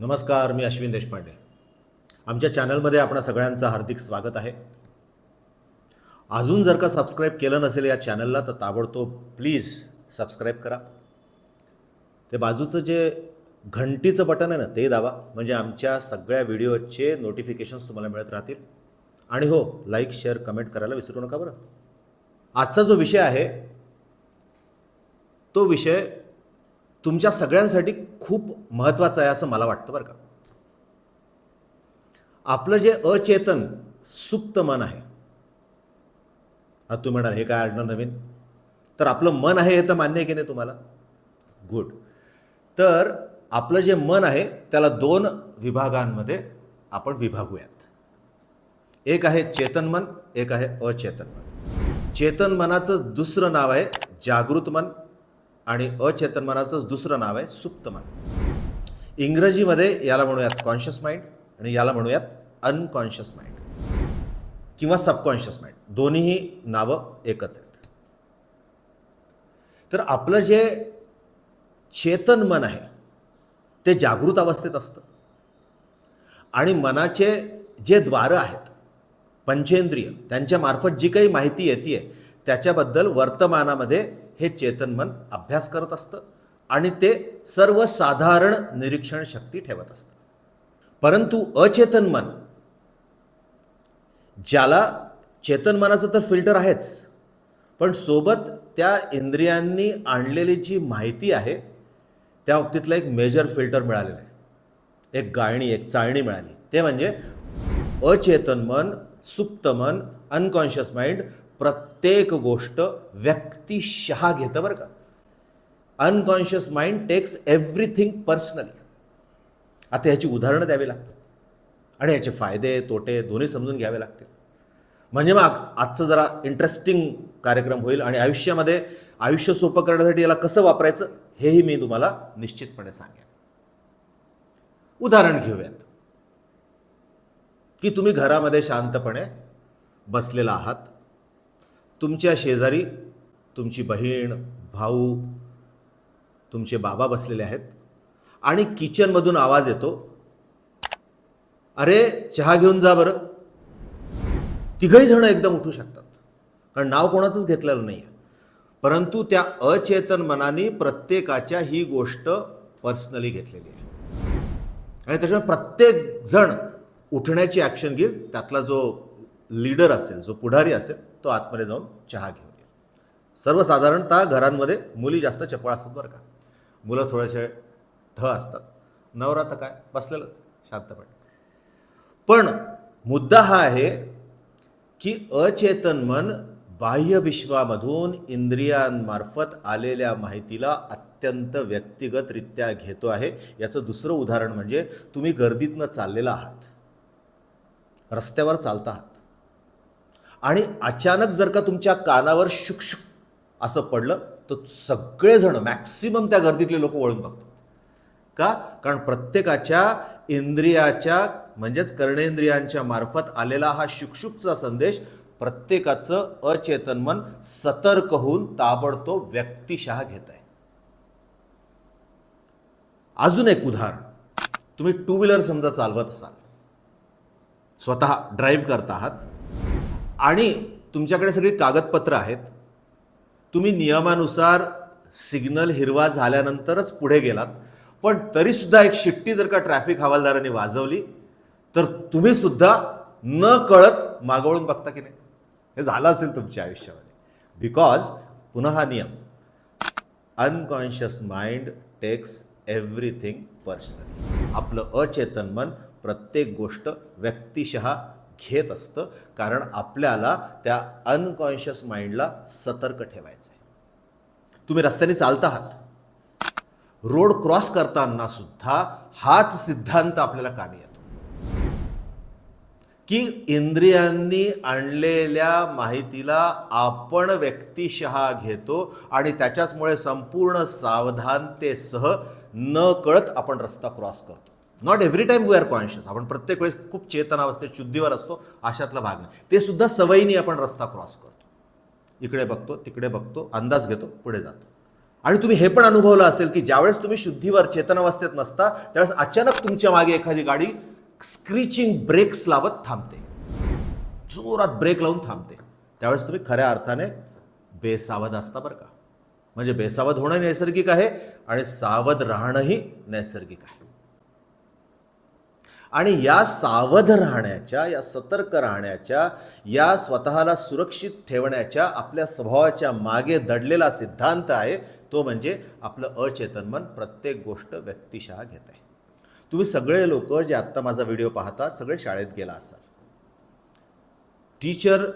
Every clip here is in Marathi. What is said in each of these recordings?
नमस्कार मी अश्विन देशपांडे. आमच्या चॅनलमध्ये आपणा सगळ्यांचं हार्दिक स्वागत आहे. अजून जर का सबस्क्राईब केलं नसेल या चॅनलला तर ताबडतोब प्लीज सबस्क्राईब करा. ते बाजूचं जे घंटीचं बटन आहे ना ते दाबा. म्हणजे आमच्या सगळ्या व्हिडिओचे नोटिफिकेशन्स तुम्हाला मिळत राहतील. आणि हो लाईक शेअर कमेंट करायला विसरू नका बरं. आजचा जो विषय आहे तो विषय तुमच्या सगळ्यांसाठी खूप महत्त्वाचं आहे असं मला वाटतं बरं का. आपलं जे अचेतन सुप्त मन आहे. आता तुम्ही म्हणाल हे काय आणणार नवीन? तर आपलं मन आहे हे तर मान्य आहे की नाही तुम्हाला? गुड तर आपलं जे मन आहे त्याला दोन विभागांमध्ये आपण विभागूयात. एक आहे चेतन मन एक आहे अचेतन मन. चेतन मनाचं दुसरं नाव आहे जागृत मन आणि अचेतन मनाचं दुसरं नाव आहे सुप्त मन. इंग्रजीमध्ये याला म्हणूयात कॉन्शियस माइंड आणि याला म्हणूयात अनकॉन्शियस माइंड किंवा सबकॉन्शियस माइंड दोन्हीही नावं एकच आहेत. तर आपलं जे चेतन मन आहे ते जागृत अवस्थेत असतं. आणि मनाचे जे द्वारं आहेत पंचेंद्रिय त्यांच्यामार्फत जी काही माहिती येते त्याच्याबद्दल वर्तमानामध्ये हे चेतन मन अभ्यास करत असतं आणि ते सर्वसाधारण निरीक्षण शक्ती ठेवत असतं. परंतु अचेतन मन ज्याला चेतन मनाचं तर फिल्टर आहेच पण सोबत त्या इंद्रियांनी आणलेली जी माहिती आहे त्या बाबतीतला एक मेजर फिल्टर मिळालेलं आहे. एक गाळणी एक चाळणी मिळाली. ते म्हणजे अचेतन मन सुप्त मन अनकॉन्शियस माइंड प्रत्येक गोष्ट व्यक्तिशः घेतं बरं का. Unconscious mind takes everything personally आता ह्याची उदाहरणं द्यावी लागतात. आणि याचे फायदे तोटे दोन्ही समजून घ्यावे लागतील. म्हणजे मग आजचं जरा इंटरेस्टिंग कार्यक्रम होईल आणि आयुष्यामध्ये आयुष्य सोपं करण्यासाठी याला कसं वापरायचं हेही मी तुम्हाला निश्चितपणे सांगेन. उदाहरण घेऊयात. की तुम्ही घरामध्ये शांतपणे बसलेला आहात. तुमच्या शेजारी तुमची बहीण भाऊ तुमचे बाबा बसलेले आहेत आणि किचनमधून आवाज येतो अरे चहा घेऊन जा बरं. तिघही जण एकदम उठू शकतात कारण नाव कोणाचंच घेतलेलं नाही आहे परंतु त्या अचेतन मनाने प्रत्येकाच्या ही गोष्ट पर्सनली घेतलेली आहे. आणि त्याच्यामुळे प्रत्येक जण उठण्याची ॲक्शन घेईल त्यातला जो लीडर असेल जो पुढारी असेल तो आतमध्ये जाऊन चहा घेऊन येईल. सर्वसाधारणतः घरांमध्ये मुली जास्त चपळ असतात बरं का. मुलं थोडेसे ढ असतात. नवरा तर काय बसलेलंच शांतपणे. पण मुद्दा हा आहे की अचेतन मन बाह्य विश्वामधून इंद्रियांमार्फत आलेल्या माहितीला अत्यंत व्यक्तिगतरित्या घेतो आहे. याचं दुसरं उदाहरण म्हणजे तुम्ही गर्दीतनं चाललेला आहात. रस्त्यावर चालता आहात. आणि अचानक जर का तुमच्या कानावर शुकशुक असं पडलं तर सगळेजण मॅक्सिमम त्या गर्दीतले लोक वळून बघतात. का? कारण प्रत्येकाच्या इंद्रियाच्या म्हणजेच कर्णेंद्रियांच्या मार्फत आलेला हा शुकशुकचा संदेश प्रत्येकाचं अचेतन मन सतर्क होऊन ताबडतोब व्यक्तिशः घेत आहे. अजून एक उदाहरण. तुम्ही टू व्हीलर समजा चालवत असाल. स्वतः ड्राईव्ह करत आहात. आणि तुमच्याकडे सगळी कागदपत्र आहेत. तुम्ही नियमानुसार सिग्नल हिरवा झाल्यानंतरच पुढे गेलात. पण तरीसुद्धा एक शिट्टी जर का ट्रॅफिक हवालदाराने वाजवली तर तुम्हीसुद्धा न कळत मागवळून बघता की नाही. हे झालं असेल तुमच्या आयुष्यामध्ये. बिकॉज पुन्हा हा नियम. Unconscious mind takes everything personally आपलं अचेतन मन प्रत्येक गोष्ट व्यक्तिशः घेत असतं कारण आपल्याला त्या अनकॉन्शियस माइंडला सतर्क ठेवायचं आहे तुम्ही रस्त्याने चालत आहात. रोड क्रॉस करताना सुद्धा हाच सिद्धांत आपल्याला कामी येतो. की इंद्रियांनी आणलेल्या माहितीला आपण व्यक्तिशः घेतो आणि त्याच्याचमुळे संपूर्ण सावधानतेसह न कळत आपण रस्ता क्रॉस करतो. Not every time we are conscious आपण प्रत्येक वेळेस खूप चेतन अवस्थेत शुद्धीवर असतो अशातला भाग नाही. ते सुद्धा सवयीने आपण रस्ता क्रॉस करतो. इकडे बघतो तिकडे बघतो अंदाज घेतो पुढे जातो. आणि तुम्ही हे पण अनुभवलं असेल की ज्यावेळेस तुम्ही शुद्धीवर चेतनावस्थेत नसता त्यावेळेस अचानक तुमच्या मागे एखादी गाडी स्क्रीचिंग ब्रेक्स लावत थांबते. जोरात ब्रेक लावून थांबते. त्यावेळेस तुम्ही खऱ्या अर्थाने बेसावध असता बरं का. म्हणजे बेसावध होणं नैसर्गिक आहे आणि सावध राहणंही नैसर्गिक आहे. आणि या सावध राहण्याच्या या सतर्क राहण्याच्या या स्वतःला सुरक्षित ठेवण्याच्या आपल्या स्वभावाच्या मागे दडलेला सिद्धांत आहे तो म्हणजे आपलं अचेतन मन प्रत्येक गोष्ट व्यक्तिशः घेत आहे. तुम्ही सगळे लोक जे आत्ता माझा व्हिडिओ पाहता सगळे शाळेत गेला असाल. टीचर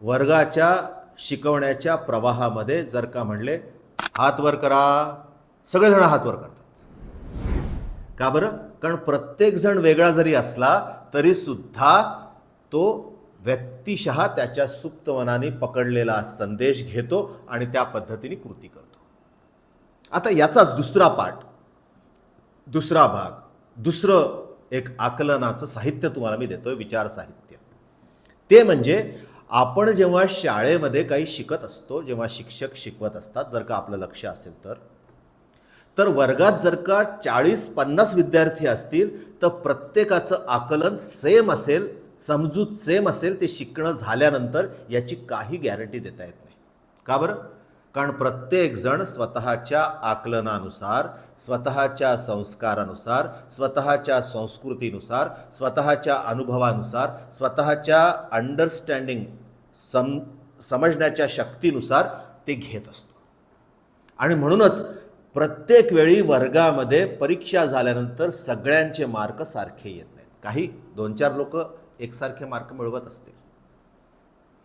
वर्गाच्या शिकवण्याच्या प्रवाहामध्ये जर का म्हणले हात वर करा सगळेजण हात वर करतात. का बरं? कारण प्रत्येकजण वेगळा जरी असला तरीसुद्धा तो व्यक्तिशः त्याच्या सुप्त मनाने पकडलेला संदेश घेतो आणि त्या पद्धतीने कृती करतो. आता याचाच दुसरा पाठ दुसरा भाग दुसरं एक आकलनाचं साहित्य तुम्हाला मी देतोय विचार साहित्य. ते म्हणजे आपण जेव्हा शाळेमध्ये काही शिकत असतो जेव्हा शिक्षक शिकवत असतात जर का आपलं लक्ष असेल तर तर वर्गात जर का चाळीस पन्नास विद्यार्थी असतील तर प्रत्येकाचं आकलन सेम असेल समजूत सेम असेल ते शिकणं झाल्यानंतर याची काही गॅरंटी देता येत नाही. का बरं? कारण प्रत्येकजण स्वतःच्या आकलनानुसार स्वतःच्या संस्कारानुसार स्वतःच्या संस्कृतीनुसार स्वतःच्या अनुभवानुसार स्वतःच्या अंडरस्टँडिंग सम समजण्याच्या शक्तीनुसार ते घेत असतो. आणि म्हणूनच प्रत्येक वेळी वर्गामध्ये परीक्षा झाल्यानंतर सगळ्यांचे मार्क सारखे येत नाहीत. काही दोन चार लोक एकसारखे मार्क मिळवत असतील.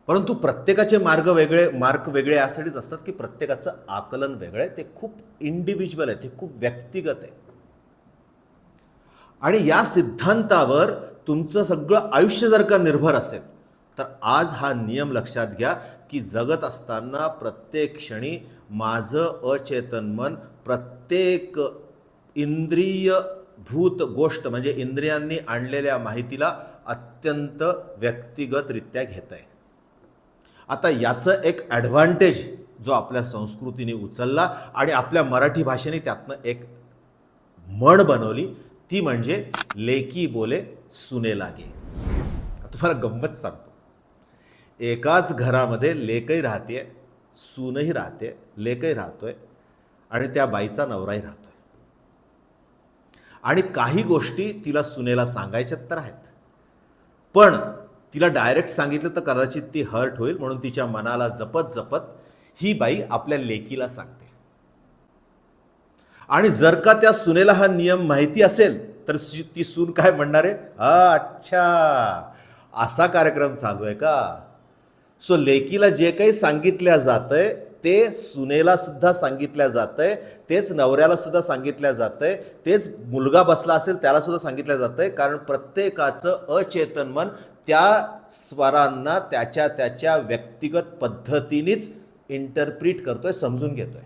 परंतु प्रत्येकाचे मार्ग वेगळे मार्क वेगळे यासाठीच असतात की प्रत्येकाचं आकलन वेगळं आहे. ते खूप इंडिव्हिज्युअल आहे ते खूप व्यक्तिगत आहे. आणि या सिद्धांतावर तुमचं सगळं आयुष्य जर का निर्भर असेल तर आज हा नियम लक्षात घ्या की जगत असताना प्रत्येक क्षणी माझं अचेतन मन प्रत्येक इंद्रिय भूत गोष्ट म्हणजे इंद्रियांनी आणलेल्या माहितीला अत्यंत व्यक्तिगतरित्या घेत आहे. आता याचं एक ॲडव्हान्टेज जो आपल्या संस्कृतीने उचलला आणि आपल्या मराठी भाषेने त्यातनं एक म्हण बनवली ती म्हणजे लेकी बोले सुने लागे. तुम्हाला गंमत सांगतो. एकाच घरामध्ये लेकही राहते सूनही राहते लेकही राहतोय आणि त्या बाईचा नवराही राहतोय. आणि काही गोष्टी तिला सुनेला सांगायच्यात तर आहेत. पण तिला डायरेक्ट सांगितलं तर कदाचित ती हर्ट होईल म्हणून तिच्या मनाला जपत जपत ही बाई आपल्या लेकीला सांगते. आणि जर का त्या सुनेला हा नियम माहिती असेल तर ती सून काय म्हणणार आहे? अच्छा असा कार्यक्रम चालू आहे का? सो लेकीला जे काही सांगितल्या जातंय ते सुनेला सुद्धा सांगितल्या आहे तेच नवऱ्याला सुद्धा सांगितल्या आहे तेच मुलगा बसला असेल त्याला सुद्धा सांगितलं आहे कारण प्रत्येकाचं अचेतन मन त्या स्वरांना त्याच्या त्याच्या व्यक्तिगत पद्धतीनेच इंटरप्रिट करतोय समजून घेतोय.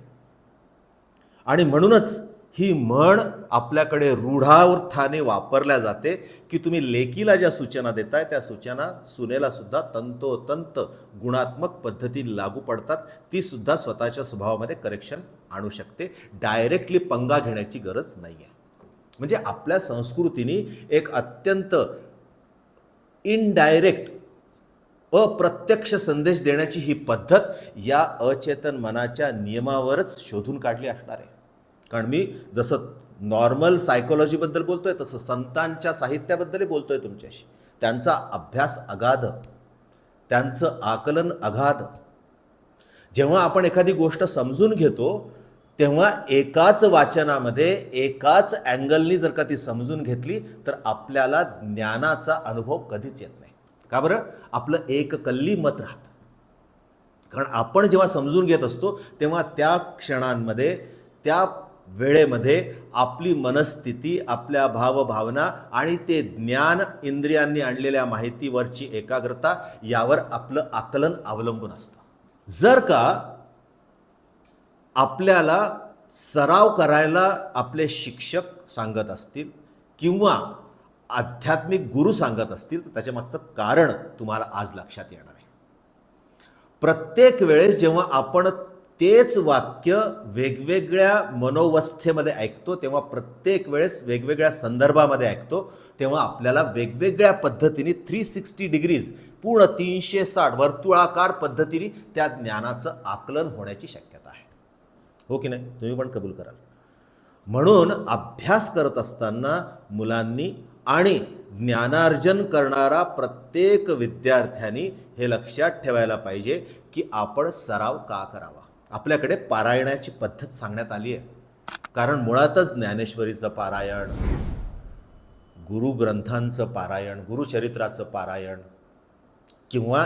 आणि म्हणूनच ही म्हण आपल्याकडे रूढार्थाने वापरल्या जाते की तुम्ही लेकीला ज्या सूचना देताय त्या सूचना सुनेला सुद्धा तंतोतंत गुणात्मक पद्धतीने लागू पडतात. ती सुद्धा स्वतःच्या स्वभावामध्ये करेक्शन आणू शकते. डायरेक्टली पंगा घेण्याची गरज नाही आहे म्हणजे आपल्या संस्कृतीने एक अत्यंत इनडायरेक्ट अप्रत्यक्ष संदेश देण्याची ही पद्धत या अचेतन मनाच्या नियमावरच शोधून काढली असणार आहे. कारण मी जसं नॉर्मल सायकोलॉजीबद्दल बोलतोय तसं संतांच्या साहित्याबद्दलही बोलतोय तुमच्याशी. त्यांचा अभ्यास अगाध. त्यांचं आकलन अगाध. जेव्हा आपण एखादी गोष्ट समजून घेतो तेव्हा एकाच वाचनामध्ये एकाच अँगलनी जर का ती समजून घेतली तर आपल्याला ज्ञानाचा अनुभव कधीच येत नाही. का बरं? आपलं एक कल्ली मत राहतं. कारण आपण जेव्हा समजून घेत असतो तेव्हा त्या क्षणांमध्ये त्या वेळेमध्ये आपली मनस्थिती आपल्या भावभावना आणि ते ज्ञान इंद्रियांनी आणलेल्या माहितीवरची एकाग्रता यावर आपलं आकलन अवलंबून असतं. जर का आपल्याला सराव करायला आपले शिक्षक सांगत असतील किंवा आध्यात्मिक गुरु सांगत असतील तर त्याच्या मागचं कारण तुम्हाला आज लक्षात येणार आहे. प्रत्येक वेळेस जेव्हा आपण तेच वाक्य वेगवेगळ्या मनोवस्थेमध्ये ऐकतो तेव्हा प्रत्येक वेळेस वेगवेगळ्या संदर्भामध्ये ऐकतो तेव्हा आपल्याला वेगवेगळ्या पद्धतीने थ्री सिक्स्टी डिग्रीज पूर्ण तीनशे साठ वर्तुळाकार पद्धतीने त्या ज्ञानाचं आकलन होण्याची शक्यता आहे. हो की नाही? तुम्ही पण कबूल कराल. म्हणून अभ्यास करत असताना मुलांनी आणि ज्ञानार्जन करणारा प्रत्येक विद्यार्थ्यांनी हे लक्षात ठेवायला पाहिजे की आपण सराव का करावा? आपल्याकडे पारायणाची पद्धत सांगण्यात आली आहे. कारण मुळातच ज्ञानेश्वरीचं पारायण गुरुग्रंथांचं पारायण गुरुचरित्राचं पारायण किंवा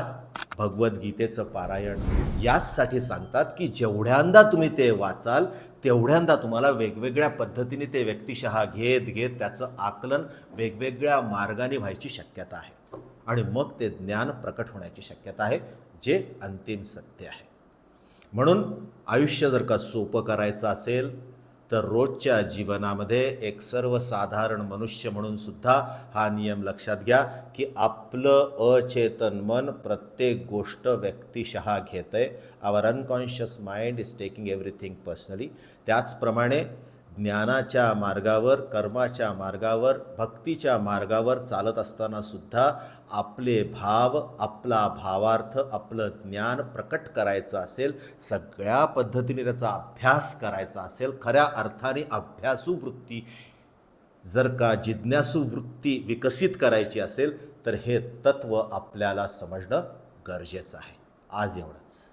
भगवद्गीतेचं पारायण याचसाठी सांगतात की जेवढ्यांदा तुम्ही ते वाचाल तेवढ्यांदा तुम्हाला वेगवेगळ्या पद्धतीने ते व्यक्तिशः घेत घेत त्याचं आकलन वेगवेगळ्या मार्गाने व्हायची शक्यता आहे. आणि मग ते ज्ञान प्रकट होण्याची शक्यता आहे जे अंतिम सत्य आहे. म्हणून आयुष्य जर का सोपं करायचं असेल तर रोजच्या जीवनामध्ये एक सर्वसाधारण मनुष्य म्हणून सुद्धा हा नियम लक्षात घ्या की आपलं अचेतन मन प्रत्येक गोष्ट व्यक्तिशः घेतं आहे our unconscious mind is taking everything personally त्याचप्रमाणे ज्ञानाच्या मार्गावर कर्माच्या मार्गावर भक्तीच्या मार्गावर चालत असताना सुद्धा आपले भाव आपला भावार्थ आपलं ज्ञान प्रकट करायचं असेल सगळ्या पद्धतीने त्याचा अभ्यास करायचा असेल खऱ्या अर्थाने अभ्यासू वृत्ती जर का जिज्ञासू वृत्ती विकसित करायची असेल तर हे तत्व आपल्याला समजणं गरजेचं आहे. आज एवढंच.